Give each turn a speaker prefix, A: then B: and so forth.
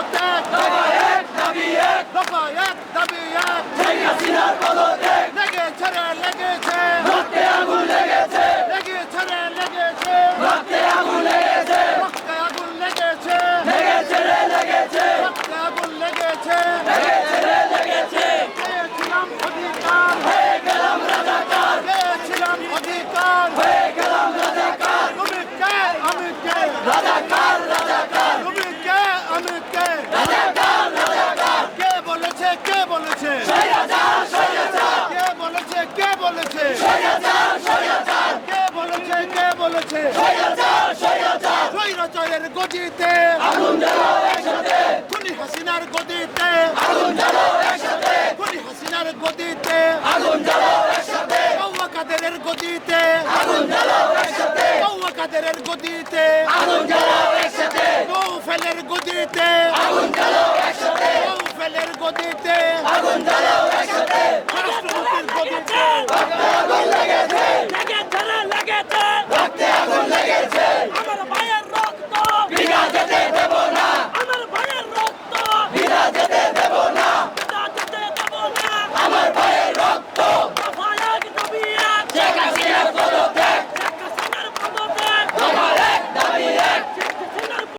A: balodek! Tabayek, tabiyek! Tabayek, tabiyek! Çekil sinar balodek! Ne geçere, ne geçer! Ratte agun ne geçer! Ne geçere, ne geçer! Ratte agun ne geçer! Ratte agun ne geçer! Ne geçere, ne geçer! Ratte agun ne geçer! Ne geçere, ne geçer! Geçilam odikar! Hey kalam radakar! Geçilam odikar! Hey kalam radakar! Umikkel, umikkel! Radakar, radakar! স্বৈরাচার স্বৈরাচারের গদিতে আগুন জ্বালাও একসাথে। খুনি হাসিনার গদিতে আগুন জ্বালাও একসাথে। খুনি হাসিনার গদিতে আগুন জ্বালাও একসাথে। কৌয়া কাদেরের গদিতে আগুন জ্বালাও একসাথে। কৌয়া কাদেরের গদিতে আগুন জ্বালাও একসাথে। নৌফেলের গদিতে আগুন জ্বালাও একসাথে। নৌফেলের গদিতে আগুন জ্বালাও